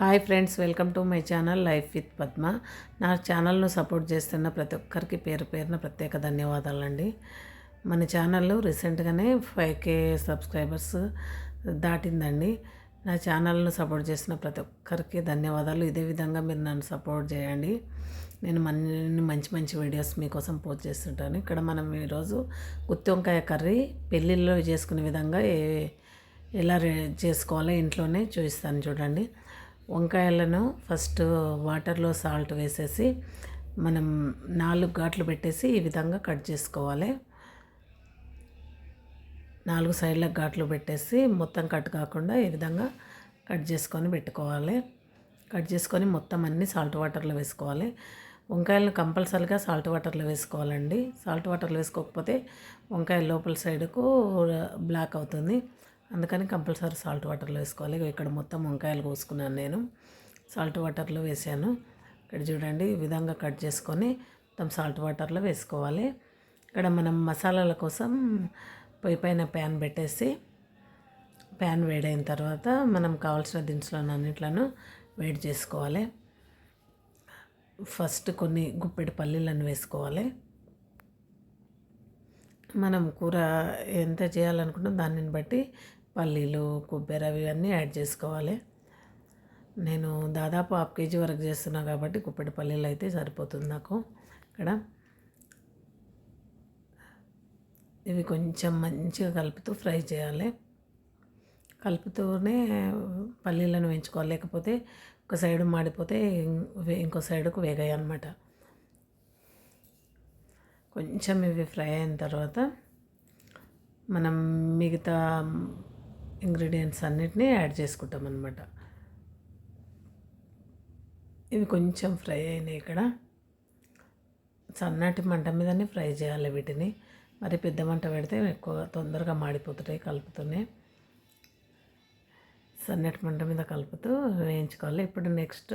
Hi friends welcome to my channel life with Padma. నా ఛానల్ను support చేస్తున్న ప్రతి ఒక్కరికి పేరు పేరున ప్రత్యేక ధన్యవాదాలండి. మన ఛానల్ రీసెంట్గానే ఫైవ్ కే సబ్స్క్రైబర్స్ దాటిందండి. నా ఛానల్ను సపోర్ట్ చేసిన ప్రతి ఒక్కరికి ధన్యవాదాలు. ఇదే విధంగా మీరు నన్ను సపోర్ట్ చేయండి. నేను మన మంచి మంచి వీడియోస్ మీకోసం పోస్ట్ చేస్తుంటాను. ఇక్కడ మనం ఈరోజు గుత్తి వంకాయ కర్రీ పెళ్ళిళ్ళలో చేసుకునే విధంగా ఏ ఎలా చేసుకోవాలో ఇంట్లోనే చూపిస్తాను చూడండి. వంకాయలను ఫస్ట్ వాటర్లో సాల్ట్ వేసేసి మనం నాలుగు ఘాట్లు పెట్టేసి ఈ విధంగా కట్ చేసుకోవాలి. నాలుగు సైడ్లకు ఘాట్లు పెట్టేసి మొత్తం కట్ కాకుండా ఈ విధంగా కట్ చేసుకొని పెట్టుకోవాలి. కట్ చేసుకొని మొత్తం అన్ని సాల్ట్ వాటర్లో వేసుకోవాలి. వంకాయలను కంపల్సరీగా సాల్ట్ వాటర్లో వేసుకోవాలండి. సాల్ట్ వాటర్లో వేసుకోకపోతే వంకాయ లోపల సైడ్కు బ్లాక్ అవుతుంది. అందుకని కంపల్సరీ సాల్ట్ వాటర్లో వేసుకోవాలి. ఇక్కడ మొత్తం వంకాయలు కోసుకున్నాను నేను. సాల్ట్ వాటర్లో వేసాను. ఇక్కడ చూడండి ఈ విధంగా కట్ చేసుకొని మొత్తం సాల్ట్ వాటర్లో వేసుకోవాలి. ఇక్కడ మనం మసాలాల కోసం పొయ్యి పైన ప్యాన్ పెట్టేసి ప్యాన్ వేడైన తర్వాత మనం కావాల్సిన దినుసులను అన్నిట్లను వేడి చేసుకోవాలి. ఫస్ట్ కొన్ని గుప్పెడు పల్లీలను వేసుకోవాలి. మనం కూర ఎంత చేయాలనుకుంటున్నాం దానిని బట్టి పల్లీలు కొబ్బరి అవి అన్నీ యాడ్ చేసుకోవాలి. నేను దాదాపు హాఫ్ కేజీ వరకు చేస్తున్నా కాబట్టి కుప్పెడి పల్లీలు అయితే సరిపోతుంది నాకు ఇక్కడ. ఇవి కొంచెం మంచిగా కలుపుతూ ఫ్రై చేయాలి. కలుపుతూనే పల్లీలను వేయించుకోవాలి. లేకపోతే ఒక సైడు మాడిపోతే ఇంకో సైడుకు వేగాయి అనమాట కొంచెం ఇవి ఫ్రై అయిన తర్వాత మనం మిగతా ఇంగ్రీడియంట్స్ అన్నిటినీ యాడ్ చేసుకుంటాం అనమాట ఇవి కొంచెం ఫ్రై అయినాయి ఇక్కడ. సన్నటి మంట మీదనే ఫ్రై చేయాలి వీటిని. మరి పెద్ద మంట పెడితే ఎక్కువ తొందరగా మాడిపోతుంటాయి కలుపుతూనే. సన్నటి మంట మీద కలుపుతూ వేయించుకోవాలి. ఇప్పుడు నెక్స్ట్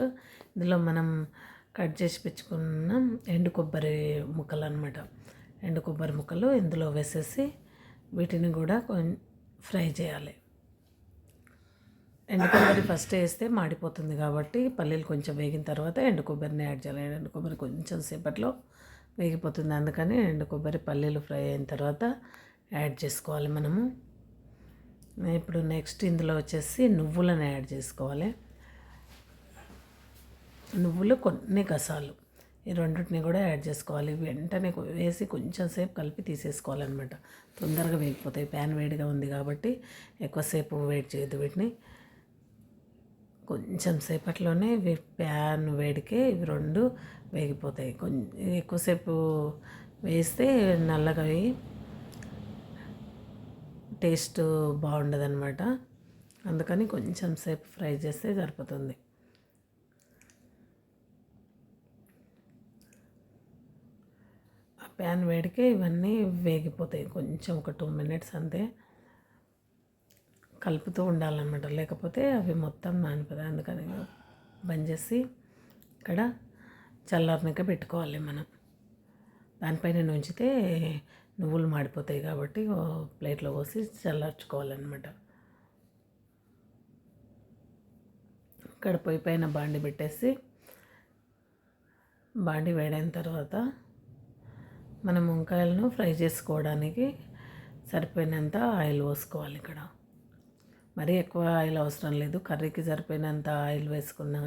ఇందులో మనం కట్ చేసి పెంచుకున్న ఎండు కొబ్బరి ముక్కలు అనమాట ఎండు కొబ్బరి ముక్కలు ఇందులో వేసేసి వీటిని కూడా కొంచెం ఫ్రై చేయాలి. ఎండు కొబ్బరి ఫస్ట్ వేస్తే మాడిపోతుంది కాబట్టి పల్లీలు కొంచెం వేగిన తర్వాత ఎండు కొబ్బరిని యాడ్ చేయాలి. ఎండు కొబ్బరి కొంచెం సేపట్లో వేగిపోతుంది. అందుకని ఎండు కొబ్బరి పల్లీలు ఫ్రై అయిన తర్వాత యాడ్ చేసుకోవాలి మనము. ఇప్పుడు నెక్స్ట్ ఇందులో వచ్చేసి నువ్వులను యాడ్ చేసుకోవాలి. నువ్వులు కొన్ని గసాలు ఈ రెండింటిని కూడా యాడ్ చేసుకోవాలి. వెంటనే వేసి కొంచెం సేపు కలిపి తీసేసుకోవాలన్నమాట. తొందరగా వేగిపోతాయి. ప్యాన్ వేడిగా ఉంది కాబట్టి ఎక్కువసేపు వెయిట్ చేయదు వీటిని. కొంచెం సేపట్లోనే ప్యాన్ వేడికే ఇవి రెండు వేగిపోతాయి. కొంచెం ఎక్కువసేపు వేస్తే నల్లగా అవి టేస్ట్ బాగుండదు అనమాట అందుకని కొంచెం సేపు ఫ్రై చేస్తే సరిపోతుంది. ఆ ప్యాన్ వేడికే ఇవన్నీ వేగిపోతాయి. కొంచెం ఒక టూ మినిట్స్ అంతే. కలుపుతూ ఉండాలన్నమాట. లేకపోతే అవి మొత్తం నానిపోతాయి. అందుకని బంద్ చేసి ఇక్కడ చల్లారినాక పెట్టుకోవాలి మనం. దానిపైన ఉంచితే నువ్వులు మాడిపోతాయి కాబట్టి ప్లేట్లో పోసి చల్లార్చుకోవాలన్నమాట. ఇక్కడ పొయ్యి పైన బాండి పెట్టేసి బాండి వేడైన తర్వాత మనం వంకాయలను ఫ్రై చేసుకోవడానికి సరిపోయినంత ఆయిల్ పోసుకోవాలి ఇక్కడ. మరీ ఎక్కువ ఆయిల్ అవసరం లేదు. కర్రీకి సరిపోయినంత ఆయిల్ వేసుకున్నా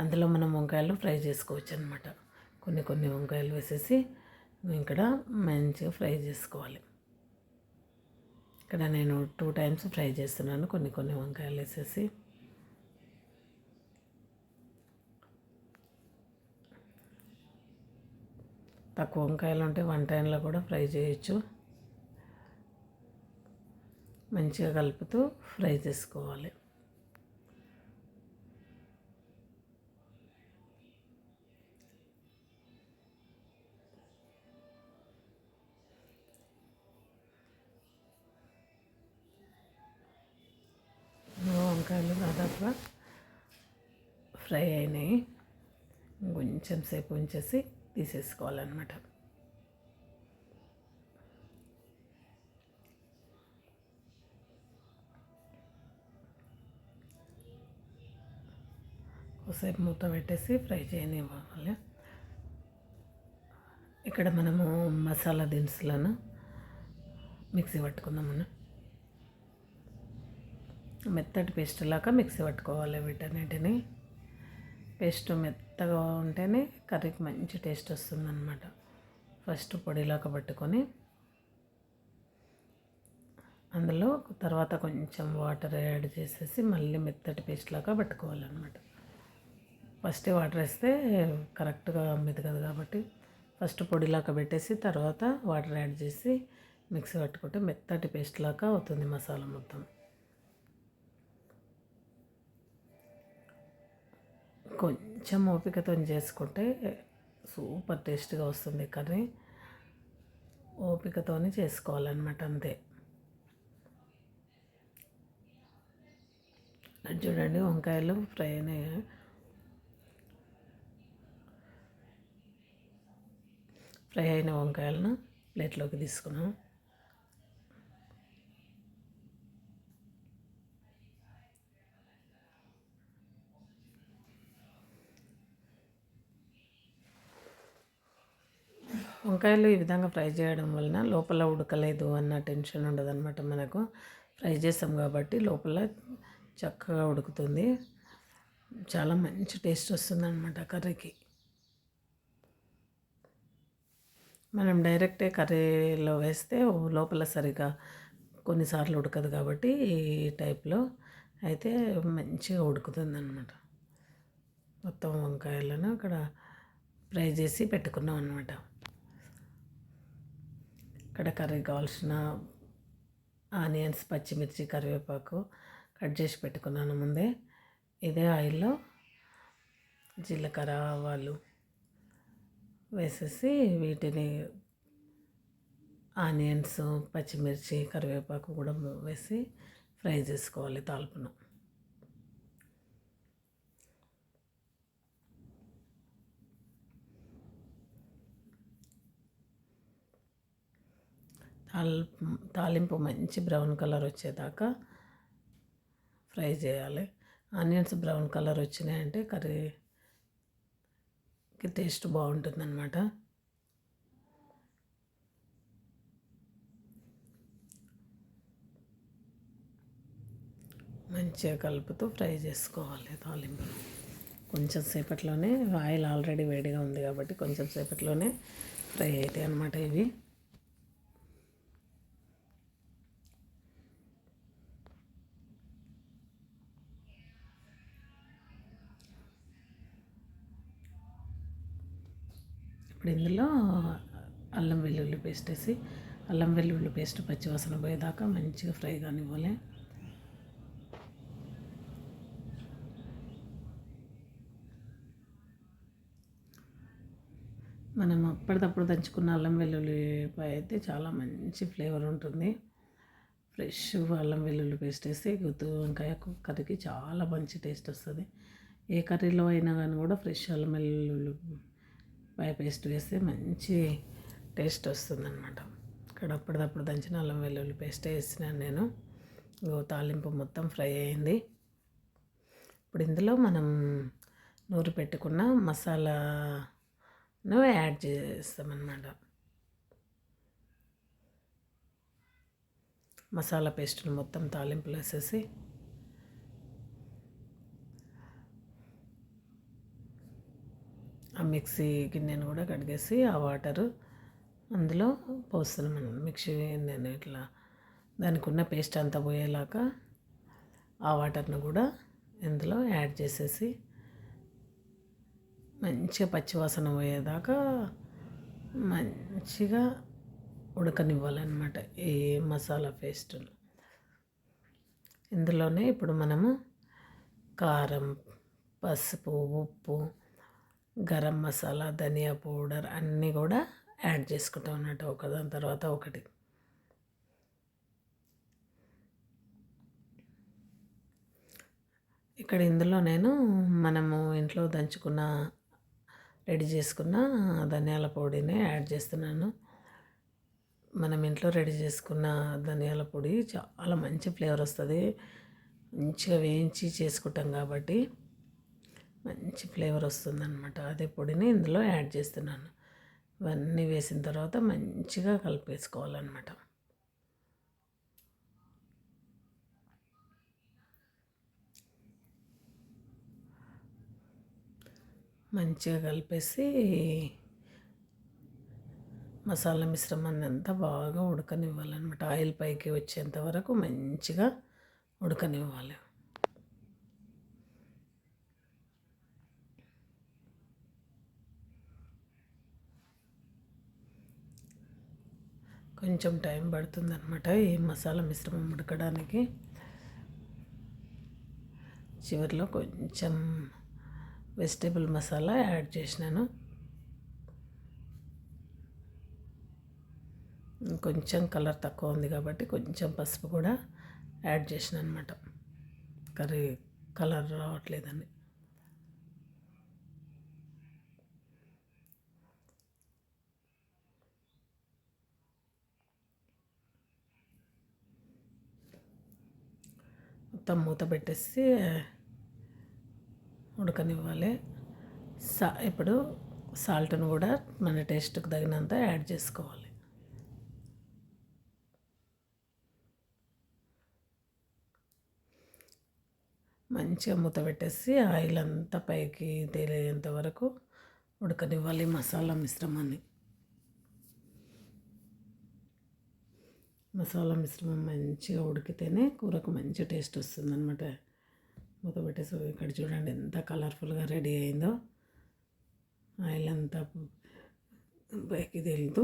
అందులో మనం వంకాయలు ఫ్రై చేసుకోవచ్చు అనమాట కొన్ని కొన్ని వంకాయలు వేసేసి ఇక్కడ మంచిగా ఫ్రై చేసుకోవాలి. ఇక్కడ నేను టూ టైమ్స్ ఫ్రై చేస్తున్నాను. కొన్ని కొన్ని వంకాయలు వేసేసి తక్కువ వంకాయలు ఉంటే వన్ టైంలో కూడా ఫ్రై చేయొచ్చు. మంచిగా కలుపుతూ ఫ్రై చేసుకోవాలి. వంకాయలు దాదాపుగా ఫ్రై అయినాయి. కొంచెం సేపు ఉంచేసి తీసేసుకోవాలన్నమాట. ఒకసేపు మూత పెట్టేసి ఫ్రై చేయనివ్వాలి ఇక్కడ మనము మసాలా దినుసులను మిక్సీ పట్టుకుందాం మెత్తటి పేస్ట్ లాగా మిక్సీ పట్టుకోవాలి వీటన్నిటిని. పేస్ట్ మెత్తగా ఉంటేనే కర్రీకి మంచి టేస్ట్ వస్తుందన్నమాట. ఫస్ట్ పొడిలాగా పట్టుకొని అందులో తర్వాత కొంచెం వాటర్ యాడ్ చేసేసి మళ్ళీ మెత్తటి పేస్ట్ లాగా పట్టుకోవాలన్నమాట. ఫస్ట్ వాటర్ వేస్తే కరెక్ట్గా మెదగదు కాబట్టి ఫస్ట్ పొడిలాగా పెట్టేసి తర్వాత వాటర్ యాడ్ చేసి మిక్సీ పట్టుకుంటే మెత్తటి పేస్ట్ లాగా అవుతుంది మసాలా మొత్తం. కొంచెం ఓపికతో చేసుకుంటే సూపర్ టేస్ట్గా వస్తుంది కర్రీ. ఓపికతో చేసుకోవాలన్నమాట అంతే. అది చూడండి వంకాయలు ఫ్రై అయినాయి? ఫ్రై అయిన వంకాయలను ప్లేట్లోకి తీసుకున్నాం. వంకాయలు ఈ విధంగా ఫ్రై చేయడం వలన లోపల ఉడకలేదు అన్న టెన్షన్ ఉండదన్నమాట మనకు. ఫ్రై చేస్తాం కాబట్టి లోపల చక్కగా ఉడుకుతుంది. చాలా మంచి టేస్ట్ వస్తుందన్నమాట కర్రీకి. మనం డైరెక్టే కర్రీలో వేస్తే లోపల సరిగా కొన్నిసార్లు ఉడకదు కాబట్టి ఈ టైప్లో అయితే మంచిగా ఉడుకుతుంది అనమాట మొత్తం వంకాయలను అక్కడ ఫ్రై చేసి పెట్టుకున్నాం అనమాట ఇక్కడ కర్రీ కావాల్సిన ఆనియన్స్ పచ్చిమిర్చి కరివేపాకు కట్ చేసి పెట్టుకున్నాను ముందే. ఇదే ఆయిల్లో జీలకర్ర ఆవాలు వేసేసి వీటిని ఆనియన్స్ పచ్చిమిర్చి కరివేపాకు కూడా వేసి ఫ్రై చేసుకోవాలి తాల్పును. తాల్ తాలింపు మంచి బ్రౌన్ కలర్ వచ్చేదాకా ఫ్రై చేయాలి. ఆనియన్స్ బ్రౌన్ కలర్ వచ్చినాయంటే కర్రీ టేస్ట్ బాగుంటుందన్నమాట. మంచిగా కలుపుతూ ఫ్రై చేసుకోవాలి తాలింపును. కొంచెం సేపట్లోనే ఆయిల్ ఆల్రెడీ వేడిగా ఉంది కాబట్టి కొంచెం సేపట్లోనే ఫ్రై అవుతాయి అన్నమాట ఇవి. ఇప్పుడు ఇందులో అల్లం వెల్లుల్లి పేస్ట్ వేసి అల్లం వెల్లుల్లి పేస్ట్ పచ్చివాసన పోయేదాకా మంచిగా ఫ్రై కానివ్వాలి. మనం అప్పటికప్పుడు దంచుకున్న అల్లం వెల్లుల్లిపాయ అయితే చాలా మంచి ఫ్లేవర్ ఉంటుంది. ఫ్రెష్ అల్లం వెల్లుల్లి పేస్ట్ వేస్తే గుత్తు వంకాయ కర్రీకి చాలా మంచి టేస్ట్ వస్తుంది. ఏ కర్రీలో అయినా కానీ కూడా ఫ్రెష్ అల్లం వెల్లుల్లి బై పేస్ట్ వేస్తే మంచి టేస్ట్ వస్తుందన్నమాట. ఇక్కడ అప్పటిదప్పుడు దంచిన అల్లం వెల్లుల్లి పేస్ట్ వేసినాను నేను. తాలింపు మొత్తం ఫ్రై అయింది. ఇప్పుడు ఇందులో మనం నూరు పెట్టుకున్న మసాలాను యాడ్ చేస్తామన్నమాట. మసాలా పేస్ట్ని మొత్తం తాలింపులు వేసేసి ఆ మిక్సీ గిన్నెను కూడా కడిగేసి ఆ వాటరు అందులో పోస్తున్నాం మిక్సీ నేను ఇట్లా దానికి ఉన్న పేస్ట్ అంతా పోయేలాగా ఆ వాటర్ను కూడా ఇందులో యాడ్ చేసేసి మంచిగా పచ్చివాసన పోయేదాకా మంచిగా ఉడకనివ్వాలన్నమాట ఈ మసాలా పేస్టును. ఇందులోనే ఇప్పుడు మనము కారం పసుపు ఉప్పు గరం మసాలా ధనియా పౌడర్ అన్నీ కూడా యాడ్ చేసుకుంటాం అన్నట్టు ఒకదాని తర్వాత ఒకటి. ఇక్కడ ఇందులో నేను మనము ఇంట్లో దంచుకున్న రెడీ చేసుకున్న ధనియాల పొడిని యాడ్ చేస్తున్నాను. మనం ఇంట్లో రెడీ చేసుకున్న ధనియాల పొడి చాలా మంచి ఫ్లేవర్ వస్తుంది. మంచిగా వేయించి చేసుకుంటాం కాబట్టి మంచి ఫ్లేవర్ వస్తుందన్నమాట. అదే పొడిని ఇందులో యాడ్ చేస్తున్నాను. ఇవన్నీ వేసిన తర్వాత మంచిగా కలిపేసుకోవాలన్నమాట. మంచిగా కలిపేసి మసాలా మిశ్రమాన్ని అంతా బాగా ఉడకనివ్వాలన్నమాట. ఆయిల్ పైకి వచ్చేంత వరకు మంచిగా ఉడకనివ్వాలి. కొంచెం టైం పడుతుందన్నమాట ఈ మసాలా మిశ్రమం ఉడకడానికి. చివరిలో కొంచెం వెజిటేబుల్ మసాలా యాడ్ చేసినాను. కొంచెం కలర్ తక్కువ ఉంది కాబట్టి కొంచెం పసుపు కూడా యాడ్ చేసిన అనమాట కర్రీ కలర్ రావట్లేదని మొత్తం మూత పెట్టేసి ఉడకనివ్వాలి. సా ఇప్పుడు సాల్ట్ను కూడా మన టేస్ట్కి తగినంత యాడ్ చేసుకోవాలి. మంచిగా మూత పెట్టేసి ఆయిల్ అంతా పైకి తేలేంత వరకు ఉడకనివ్వాలి మసాలా మిశ్రమాన్ని. మసాలా మిశ్రమం మంచిగా ఉడికితేనే కూరకు మంచి టేస్ట్ వస్తుందన్నమాట. మూత పెట్టేసి ఇక్కడ చూడండి ఎంత కలర్ఫుల్గా రెడీ అయిందో. ఆయిల్ అంతా పైకి తేలుతూ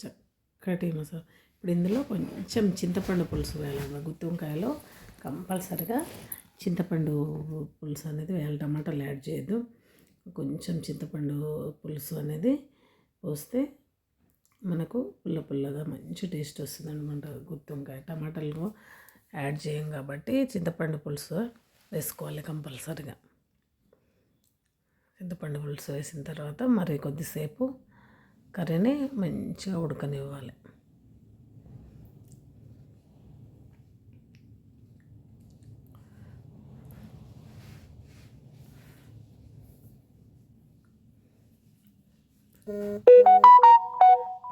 చక్కటి మసాలా ఇప్పుడు ఇందులో కొంచెం చింతపండు పులుసు వేయాలన్నమాట. గుత్తి వంకాయలో కంపల్సరిగా చింతపండు పులుసు అనేది వేయాలి. టమాటాలు యాడ్ చేయొద్దు. కొంచెం చింతపండు పులుసు అనేది పోస్తే మనకు పుల్ల పుల్లగా మంచి టేస్ట్ వస్తుంది అనమాట గుత్తొంకాయ టమాటాలు యాడ్ చేయం కాబట్టి చింతపండు పులుసు వేసుకోవాలి కంపల్సరిగా. చింతపండు పులుసు వేసిన తర్వాత మరి కొద్దిసేపు కర్రీని మంచిగా ఉడకనివ్వాలి.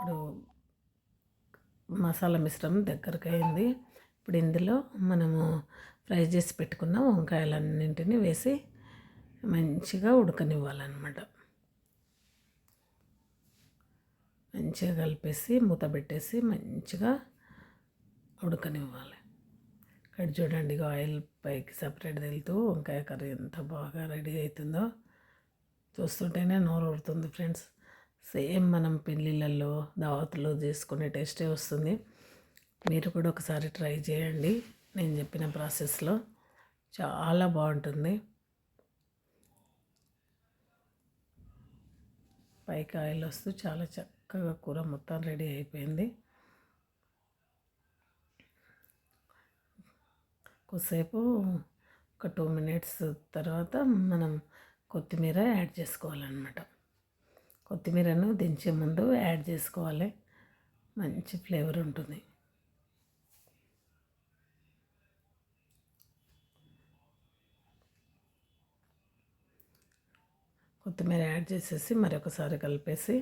ఇప్పుడు మసాలా మిశ్రమం దగ్గరకు అయింది. ఇప్పుడు ఇందులో మనము ఫ్రై చేసి పెట్టుకున్న వంకాయలన్నింటినీ వేసి మంచిగా ఉడకనివ్వాలన్నమాట. మంచిగా కలిపేసి మూత పెట్టేసి మంచిగా ఉడకనివ్వాలి. ఇక్కడ చూడండి ఆయిల్ పైకి సపరేట్ వెళ్తూ వంకాయ కర్రీ ఎంత బాగా రెడీ అవుతుందో. చూస్తుంటేనే నోరు ఊరుతుంది ఫ్రెండ్స్. సేమ్ మనం పెళ్ళిళ్ళల్లో దావత్లో చేసుకునే టేస్టే వస్తుంది. మీరు కూడా ఒకసారి ట్రై చేయండి. నేను చెప్పిన ప్రాసెస్లో చాలా బాగుంటుంది. పైకి ఆయిల్ వస్తూ చాలా చక్కగా కూర మొత్తం రెడీ అయిపోయింది. కొద్దిసేపు ఒక టూ మినిట్స్ తర్వాత మనం కొత్తిమీర యాడ్ చేసుకోవాలన్నమాట. కొత్తిమీరను దించే ముందు యాడ్ చేసుకోవాలి. మంచి ఫ్లేవర్ ఉంటుంది. కొత్తిమీర యాడ్ చేసేసి మరొకసారి కలిపేసి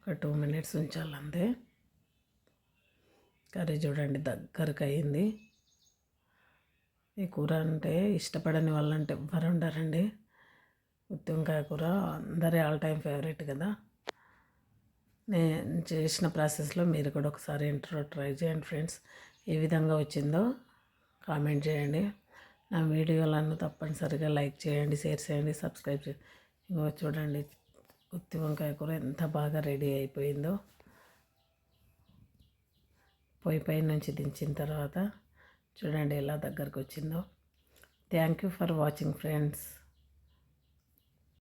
ఒక టూ మినిట్స్ ఉంచాలి అంతే. కర్రీ చూడండి దగ్గరకు అయింది. ఈ కూర అంటే ఇష్టపడని వాళ్ళంటే ఎవ్వరు ఉండరండి. గుత్తి వంకాయ కూర అందరి ఆల్ టైం ఫేవరెట్ కదా. నేను చేసిన ప్రాసెస్లో మీరు కూడా ఒకసారి ఇంట్లో ట్రై చేయండి ఫ్రెండ్స్. ఏ విధంగా వచ్చిందో కామెంట్ చేయండి. నా వీడియోలను తప్పనిసరిగా లైక్ చేయండి షేర్ చేయండి సబ్స్క్రైబ్ చేయండి. ఇంకో చూడండి గుత్తి వంకాయ కూర ఎంత బాగా రెడీ అయిపోయిందో. పొయ్యి పై నుంచి దించిన తర్వాత చూడండి ఎలా దగ్గరకు వచ్చిందో thank you for watching friends.